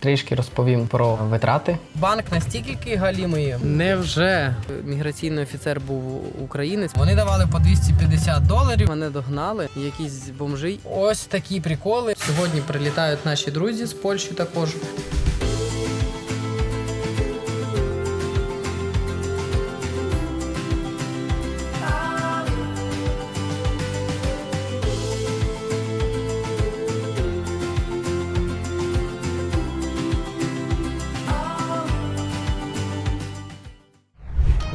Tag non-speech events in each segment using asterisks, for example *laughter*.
Трішки розповім про витрати. Банк настільки галімий. Невже міграційний офіцер був українець? Вони давали по 250 доларів. Мене догнали, якісь бомжі. Ось такі приколи. Сьогодні прилітають наші друзі з Польщі також.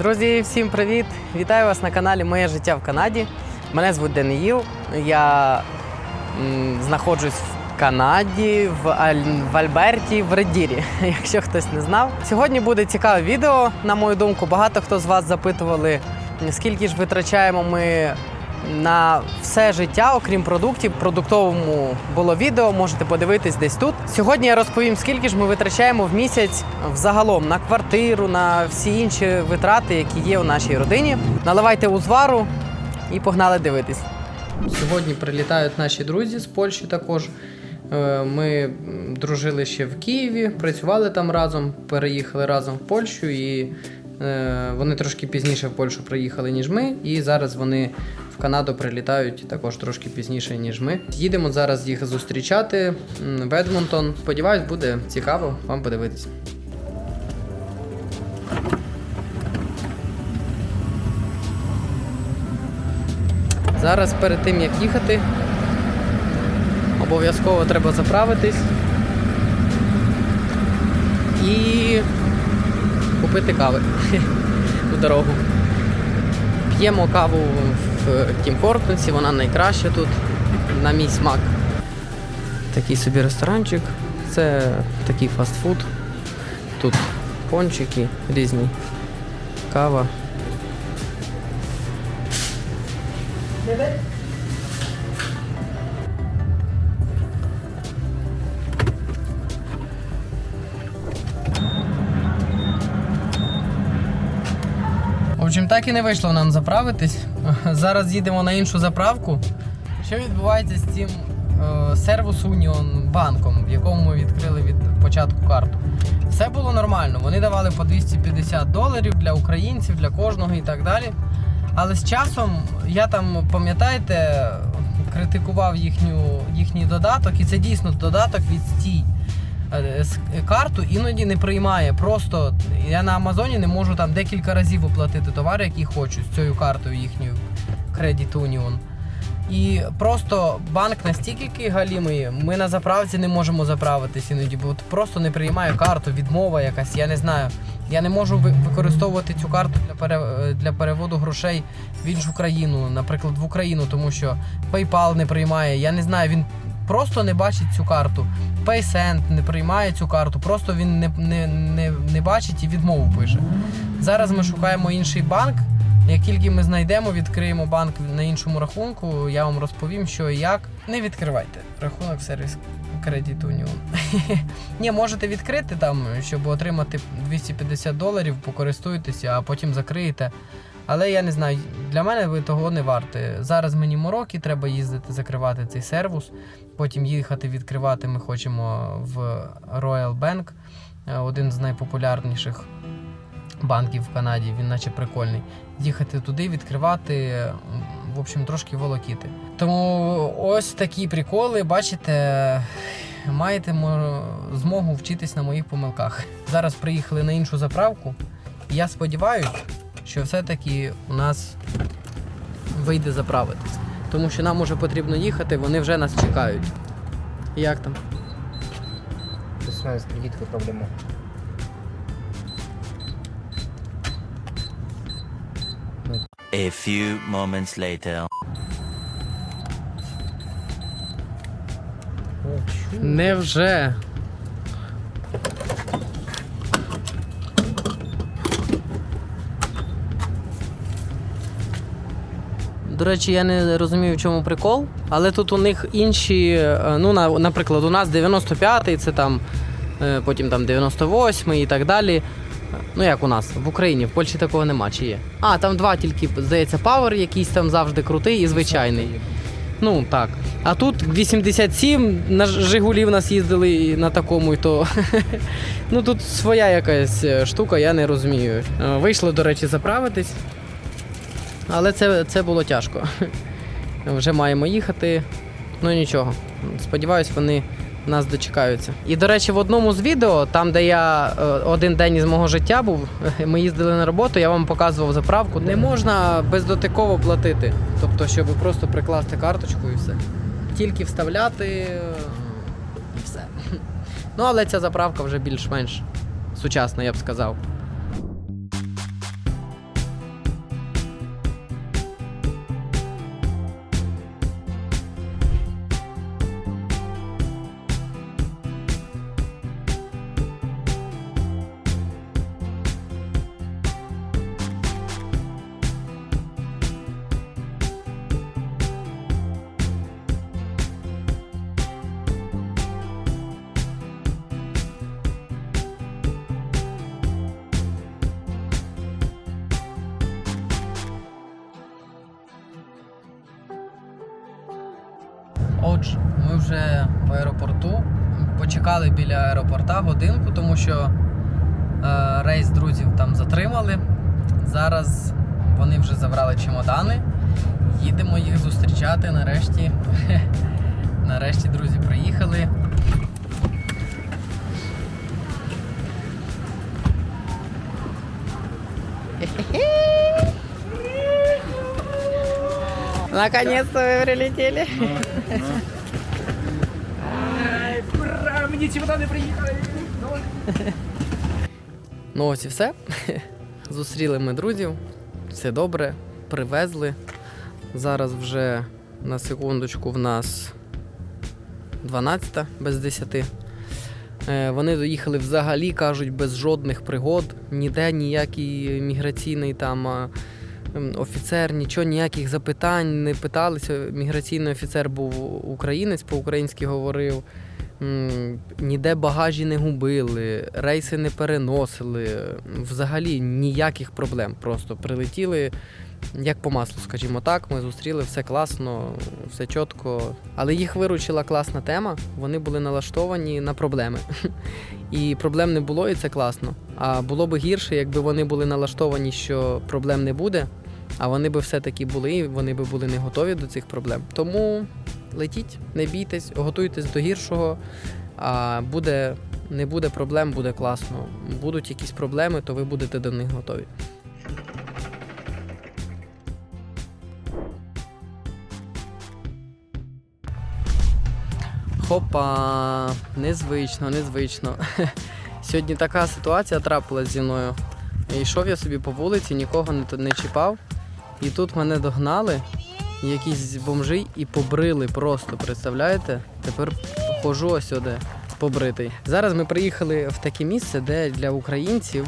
Друзі, всім привіт! Вітаю вас на каналі Моє життя в Канаді. Мене звуть Даниїл. Я м, знаходжусь в Канаді, в, Аль- в Альберті, в Редірі, *laughs* якщо хтось не знав. Сьогодні буде цікаве відео, на мою думку. Багато хто з вас запитували, скільки ж витрачаємо ми на все життя, окрім продуктів. Продуктовому було відео, можете подивитись десь тут. Сьогодні я розповім, скільки ж ми витрачаємо в місяць взагалом на квартиру, на всі інші витрати, які є у нашій родині. Наливайте узвару і погнали дивитись. Сьогодні прилітають наші друзі з Польщі також. Е, Ми дружили ще в Києві, працювали там разом, переїхали разом в Польщу, і е, вони трошки пізніше в Польщу приїхали, ніж ми. І зараз вони в Канаду прилітають також трошки пізніше, ніж ми. Їдемо зараз їх зустрічати в Едмонтон. Сподіваюсь, буде цікаво вам подивитись. Зараз перед тим як їхати, обов'язково треба заправитись і купити кави *laughs* у дорогу. П'ємо каву в Тім Хортонсі, вона найкраща тут, на мій смак. Такий собі ресторанчик. Це такий фастфуд. Тут пончики різні, кава. В общем, так і не вийшло нам заправитись. *laughs* Зараз їдемо на іншу заправку. Що відбувається з цим сервус Union банком, в якому ми відкрили від початку карту? Все було нормально. Вони давали по 250 доларів для українців, для кожного і так далі. Але з часом я там, пам'ятаєте, критикував їхню, їхній додаток, і це дійсно додаток від стій. Карту іноді не приймає. Просто я на Амазоні не можу там декілька разів оплатити товари, які хочу з цією картою їхньою Credit Union. І просто банк настільки галімий, ми на заправці не можемо заправитись іноді, бо просто не приймає карту, відмова якась, я не знаю. Я не можу ви- використовувати цю карту для, пере, е, для переводу грошей в іншу країну, наприклад, в Україну, тому що PayPal не приймає. Я не знаю, він просто не бачить цю карту. PaySend не приймає цю карту, просто він не, не, не, не бачить і відмову пише. Зараз ми шукаємо інший банк. Як тільки ми знайдемо, відкриємо банк на іншому рахунку, я вам розповім, що і як. Не відкривайте рахунок сервіс Credit Union. *laughs* Ні, можете відкрити там, щоб отримати 250 доларів, покористуйтеся, а потім закриєте. Але я не знаю, для мене ви того не варте. Зараз мені мороки, треба їздити закривати цей сервус. Потім їхати відкривати ми хочемо в Royal Bank, е, один з найпопулярніших банків в Канаді, він наче прикольний. Їхати туди, відкривати, в общем, трошки волокіти. Тому ось такі приколи, бачите, маєте змогу вчитись на моїх помилках. Зараз приїхали на іншу заправку. Я сподіваюся, що все-таки у нас вийде заправитись. Тому що нам уже потрібно їхати, вони вже нас чекають. Як там? То есть с проблема. A few moments later. Невже? До речі, я не розумію, в чому прикол, але тут у них інші. е, Ну, наприклад, у нас 95-й, це там, е, потім там 98-й і так далі. Ну, як у нас, в Україні, в Польщі такого нема, чи є. А, там два тільки, здається, Power якийсь там завжди крутий і звичайний. Ну так. А тут 87 на Жигулі в нас їздили на такому, і то. *laughs* ну тут своя якась е, штука, я не розумію. Вийшли, до речі, заправитись. Але це, це було тяжко. *laughs* Вже маємо їхати. Ну нічого. Сподіваюсь, вони нас дочекаються. І до речі, в одному з відео, там, де я е, один день із мого життя був, *laughs* ми їздили на роботу, я вам показував заправку. Не можна бездотиково платити. Тобто, щоб просто прикласти карточку і все. Тільки вставляти е, і все. *laughs* Ну, але ця заправка вже більш-менш сучасна, я б сказав. Отже, ми вже в аеропорту. Почекали біля аеропорта годинку, тому що е, рейс друзів там затримали. Зараз вони вже забрали чемодани. Їдемо їх зустрічати. Нарешті. *laughs* Нарешті друзі приїхали. Наконец-то вы прилетели. Ну ось і все. *laughs* Зустріли ми друзів. Все добре, привезли. Зараз вже на секундочку в нас 12 без 10. Е, Вони доїхали взагалі, кажуть, без жодних пригод. Ніде ніякий міграційний там офіцер, нічого, ніяких запитань не питалися. Міграційний офіцер був українець, по-українськи говорив. Ніде багажі не губили, рейси не переносили. Взагалі ніяких проблем. Просто прилетіли як по маслу, скажімо так. Ми зустріли все класно, все чітко. Але їх виручила класна тема. Вони були налаштовані на проблеми. *laughs* І проблем не було, і це класно. А було б гірше, якби вони були налаштовані, що проблем не буде. А вони би все-таки були, і вони би були не готові до цих проблем. Тому летіть, не бійтесь, готуйтесь до гіршого. А буде, не буде проблем, буде класно. Будуть якісь проблеми, то ви будете до них готові. Хопа, незвично, незвично. *laughs* Сьогодні така ситуація трапилась зі мною. Йшов я собі по вулиці, нікого не, не чіпав. І тут мене догнали якісь бомжі і побрили просто, представляєте? Тепер хожу ось сюди побритий. Зараз ми приїхали в таке місце, де для українців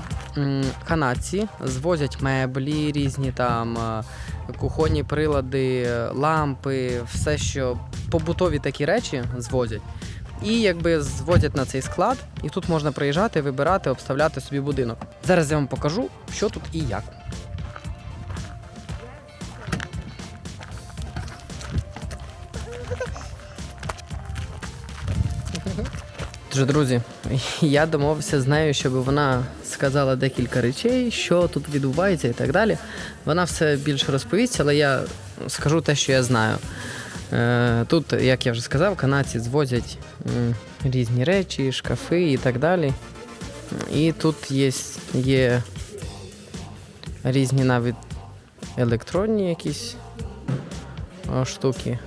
канадці звозять меблі, різні там е, кухонні прилади, лампи, все, що побутові такі речі звозять. І якби звозять на цей склад, і тут можна приїжджати, вибирати, обставляти собі будинок. Зараз я вам покажу, що тут і як. Тож, друзі, я домовився з нею, щоб вона сказала декілька речей, що тут відбувається і так далі. Вона все більше розповість, але я скажу те, що я знаю. Е, Тут, як я вже сказав, канадці звозять різні речі, шкафи і так далі. І тут є, є різні навіть електронні якісь штуки.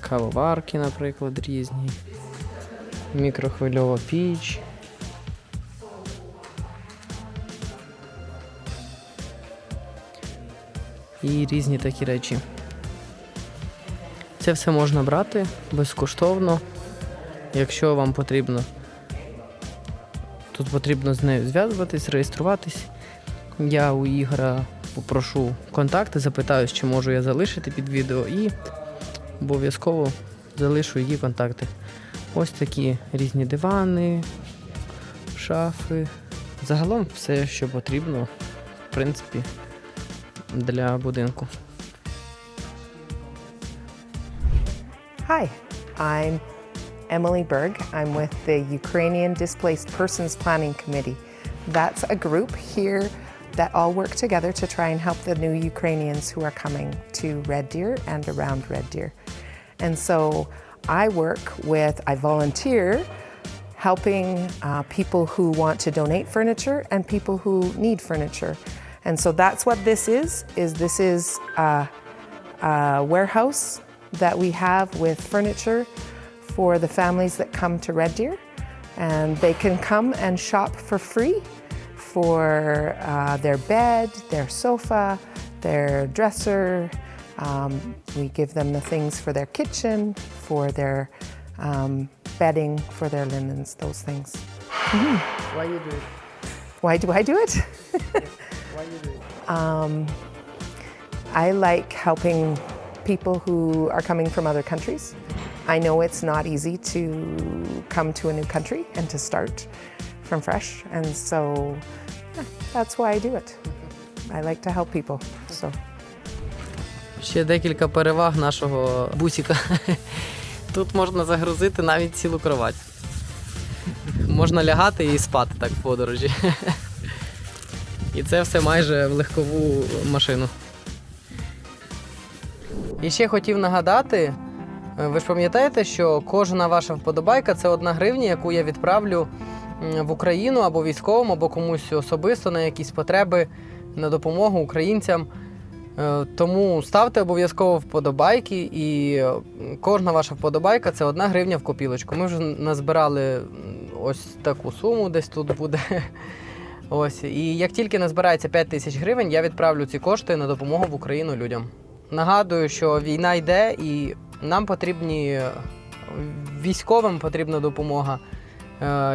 Кавоварки, наприклад, різні. Мікрохвильова піч. І різні такі речі. Це все можна брати безкоштовно, якщо вам потрібно. Тут потрібно з нею зв'язуватись, реєструватись. Я у Ігора попрошу контакти, запитаю, чи можу я залишити під відео і обов'язково залишу її контакти. Ось такі різні дивани, шафи. Загалом все, що потрібно, в принципі, для будинку. Hi, I'm Emily Berg. I'm with the Ukrainian Displaced Persons Planning Committee. That's a group here that all work together to try and help the new Ukrainians who are coming to Red Deer and around Red Deer. And so I work with, I volunteer helping uh, people who want to donate furniture and people who need furniture. And so that's what this is, is this is uh, a warehouse that we have with furniture for the families that come to Red Deer. And they can come and shop for free for uh, their bed, their sofa, their dresser. Um, we give them the things for their kitchen, for their um, bedding, for their linens, those things. Why you do it? Why do I do it? *laughs* Why you do it? I like helping people who are coming from other countries. I know it's not easy to come to a new country and to start from fresh, and so yeah, that's why I do it. I like to help people. So Ще декілька переваг нашого бусика. *laughs* Тут можна загрузити навіть цілу кровать. Можна лягати і спати так в подорожі. *laughs* І це все майже в легкову машину. І ще хотів нагадати, е, ви ж пам'ятаєте, що кожна ваша вподобайка це одна гривня, яку я відправлю в Україну або військовим, або комусь особисто на якісь потреби на допомогу українцям. Е, Тому ставте обов'язково вподобайки, і е, кожна ваша вподобайка це одна гривня в копілочку. Ми вже назбирали ось таку суму, десь тут буде. *laughs* Ось. І як тільки назбирається 5 тисяч гривень, я відправлю ці кошти на допомогу в Україну людям. Нагадую, що війна йде і нам потрібні е, військовим потрібна допомога,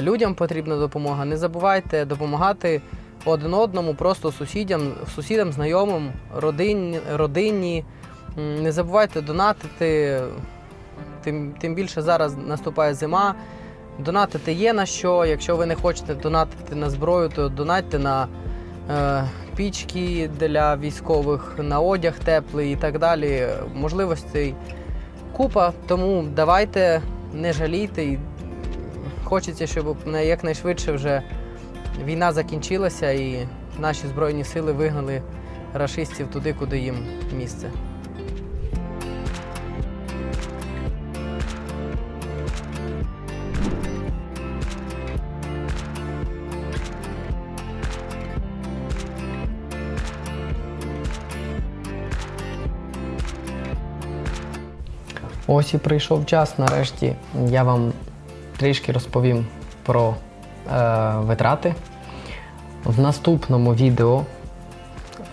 людям потрібна допомога. Не забувайте допомагати один одному, просто сусідям, сусідам, знайомим, родині, родині. Не забувайте донатити. Тим, тим більше зараз наступає зима. Донатити є на що. Якщо ви не хочете донатити на зброю, то донатьте на е, пічки для військових, на одяг теплий і так далі. Можливостей купа, тому давайте, не жалійте. І хочеться, щоб якнайшвидше вже війна закінчилася і наші Збройні сили вигнали рашистів туди, куди їм місце. Ось і прийшов час. Нарешті я вам трішки розповім про витрати. В наступному відео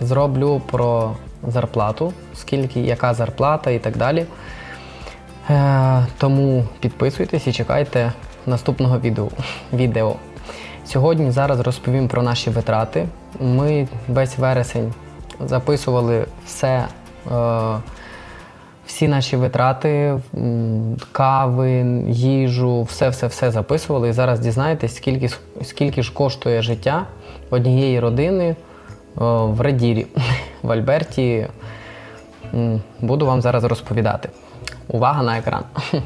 зроблю про зарплату, скільки, яка зарплата і так далі. Е, тому підписуйтесь і чекайте наступного відео. відео. Сьогодні зараз розповім про наші витрати. Ми весь вересень записували все. Е, всі наші витрати, кави, їжу, все-все-все записували. І зараз дізнаєтесь, скільки, скільки ж коштує життя однієї родини в Редірі, *laughs* в Альберті. Буду вам зараз розповідати. Увага на екран. *laughs*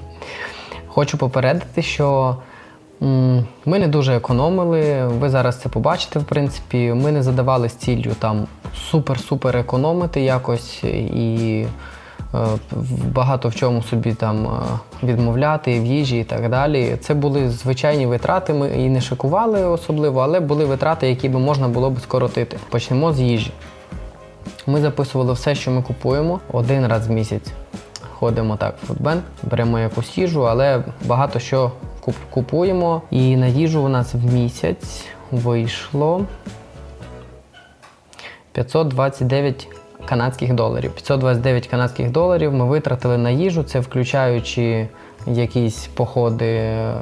Хочу попередити, що ми не дуже економили. Ви зараз це побачите, в принципі. Ми не задавали з ціллю там супер-супер економити якось і е, багато в чому собі там е, відмовляти в їжі і так далі. Це були звичайні витрати. Ми і не шикували особливо, але були витрати, які би можна було б скоротити. Почнемо з їжі. Ми записували все, що ми купуємо один раз в місяць. Ходимо так в фудбен, беремо якусь їжу, але багато що купуємо. І на їжу у нас в місяць вийшло 529 канадських доларів. 529 канадських доларів ми витратили на їжу, це включаючи якісь походи е,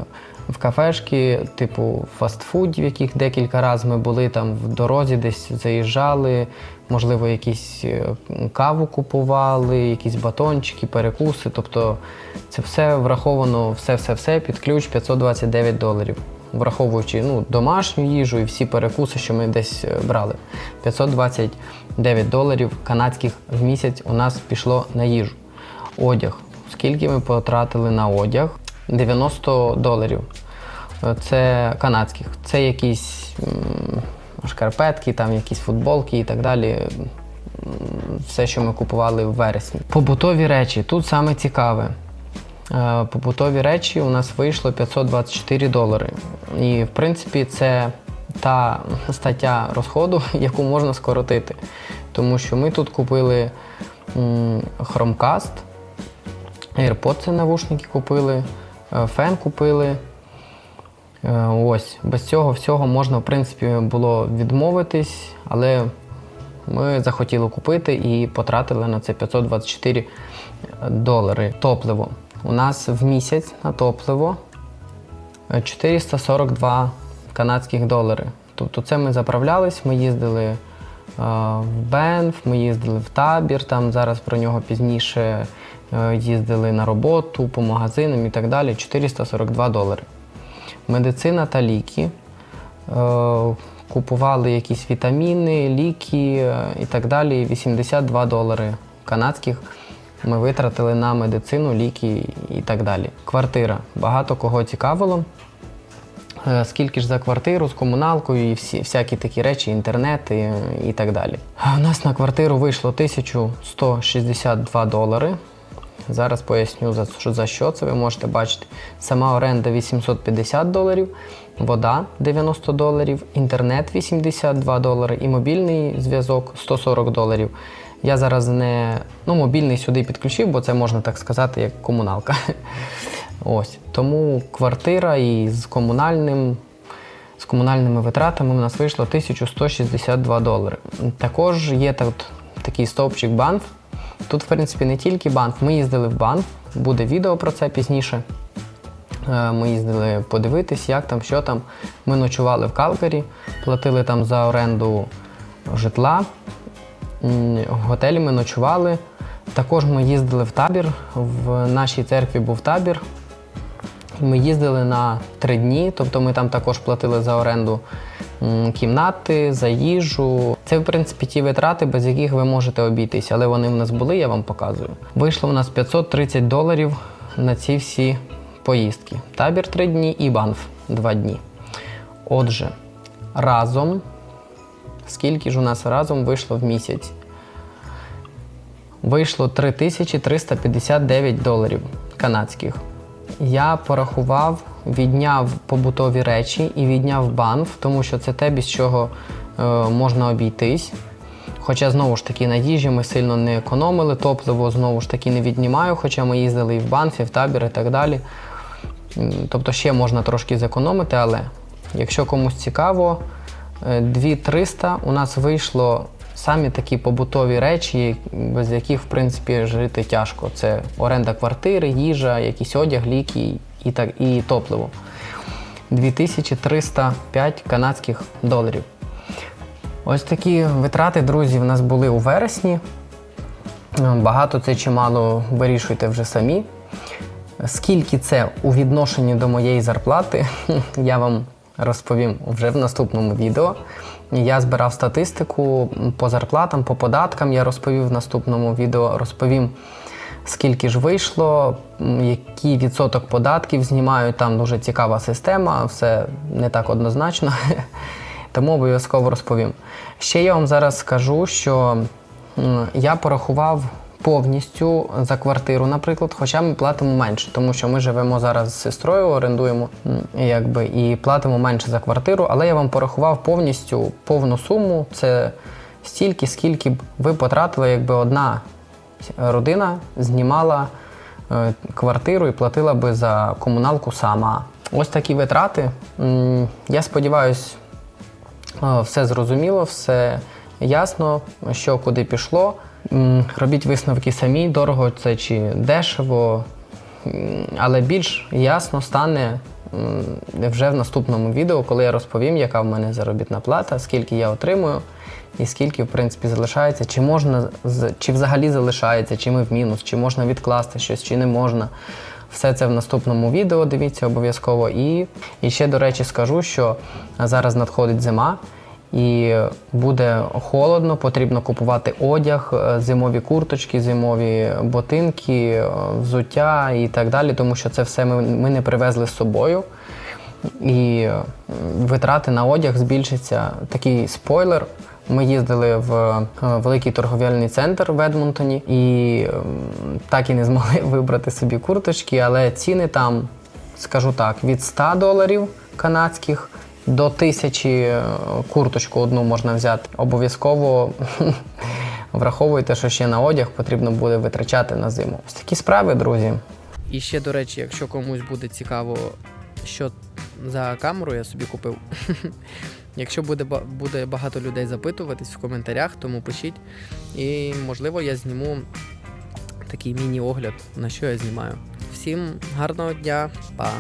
в кафешки, типу фастфуд, в яких декілька разів ми були там в дорозі, десь заїжджали, можливо, якісь е, каву купували, якісь батончики, перекуси. Тобто це все враховано, все-все-все під ключ 529 доларів. Враховуючи ну, домашню їжу і всі перекуси, що ми десь е, брали. 520 9 доларів канадських в місяць у нас пішло на їжу. Одяг. Скільки ми потратили на одяг? 90 доларів. Е, це канадських. Це якісь шкарпетки, там якісь футболки і так далі. Все, що ми купували в вересні. Побутові речі. Тут саме цікаве. Е, побутові речі у нас вийшло 524 долари. І в принципі, це та стаття розходу, *laughs* яку можна скоротити. Тому що ми тут купили Chromecast, AirPods навушники купили, е, фен купили. Е, Ось, без цього всього можна, в принципі, було відмовитись, але ми захотіли купити і потратили на це 524 долари. Топливо. У нас в місяць на топливо е, 442 канадських долари. Тобто це ми заправлялись, ми їздили е, в Бенф, ми їздили в табір, там зараз про нього пізніше е, їздили на роботу, по магазинам і так далі. 442 долари. Медицина та ліки. Е, Купували якісь вітаміни, ліки і так далі. 82 долари канадських ми витратили на медицину, ліки і так далі. Квартира. Багато кого цікавило. Е, Скільки ж за квартиру з комуналкою і всі, всякі такі речі, інтернет і, і так далі. У нас на квартиру вийшло 1162 долари. Зараз поясню за що, за що це ви можете бачити. Сама оренда 850 доларів, вода 90 доларів, інтернет 82 долари і мобільний зв'язок 140 доларів. Я зараз не ну, мобільний сюди підключив, бо це можна так сказати, як комуналка. Ось. Тому квартира і з комунальним. З комунальними витратами у нас вийшло 1162 долари. Також є тут такий стовпчик банф. Тут, в принципі, не тільки банф. Ми їздили в банф, буде відео про це пізніше. Е, Ми їздили подивитись, як там, що там. Ми ночували в Калгарі, платили там за оренду житла. В готелі ми ночували. Також ми їздили в табір. В нашій церкві був табір. Ми їздили на три дні, тобто ми там також платили за оренду кімнати, за їжу. Це, в принципі, ті витрати, без яких ви можете обійтись, але вони в нас були, я вам показую. Вийшло в нас 530 доларів на ці всі поїздки. Табір три дні і банф два дні. Отже, разом, скільки ж у нас разом вийшло в місяць? Вийшло 3359 доларів канадських. Я порахував, відняв побутові речі і відняв банф, тому що це те, без чого е, можна обійтись. Хоча знову ж таки на їжі ми сильно не економили, топливо знову ж таки не віднімаю, хоча ми їздили і в банф, і в табір, і так далі. Тобто ще можна трошки зекономити, але якщо комусь цікаво, е, 2300 у нас вийшло самі такі побутові речі, без яких, в принципі, жити тяжко. Це оренда квартири, їжа, якийсь одяг, ліки і, так, і топливо. 2305 канадських доларів. Ось такі витрати, друзі, в нас були у вересні. Багато це чи мало вирішуйте вже самі. Скільки це у відношенні до моєї зарплати, *laughs* я вам розповім вже в наступному відео. Я збирав статистику по зарплатам, по податкам. Я розповів в наступному відео, розповім, скільки ж вийшло, який відсоток податків знімають. Там дуже цікава система, все не так однозначно. *laughs* Тому обов'язково розповім. Ще я вам зараз скажу, що я порахував повністю за квартиру, наприклад, хоча ми платимо менше, тому що ми живемо зараз з сестрою, орендуємо якби, і платимо менше за квартиру, але я вам порахував повністю повну суму. Це стільки, скільки б ви потратили, якби одна родина знімала е, квартиру і платила би за комуналку сама. Ось такі витрати. Я сподіваюся, Е, Все зрозуміло, все ясно, що куди пішло. Робіть висновки самі, дорого це чи дешево, але більш ясно стане вже в наступному відео, коли я розповім, яка в мене заробітна плата, скільки я отримую і скільки, в принципі, залишається, чи можна, чи взагалі залишається, чи ми в мінус, чи можна відкласти щось, чи не можна. Все це в наступному відео, дивіться обов'язково. І, і ще, до речі, скажу, що зараз надходить зима, і буде холодно, потрібно купувати одяг, е, зимові курточки, зимові ботинки, е, взуття і так далі, тому що це все ми, ми не привезли з собою. І е, витрати на одяг збільшаться. Такий спойлер. Ми їздили в великий торговельний центр в Едмонтоні і так і не змогли *laughs* вибрати собі курточки, але ціни там, скажу так, від 100 доларів канадських до 1000 е, курточку одну можна взяти. Обов'язково *laughs* враховуйте, що ще на одяг потрібно буде витрачати на зиму. Ось такі справи, друзі. І ще, до речі, якщо комусь буде цікаво, що за камеру я собі купив. *laughs* Якщо буде, буде багато людей запитуватись в коментарях, тому пишіть. І можливо я зніму такий міні-огляд, на що я знімаю. Всім гарного дня, па!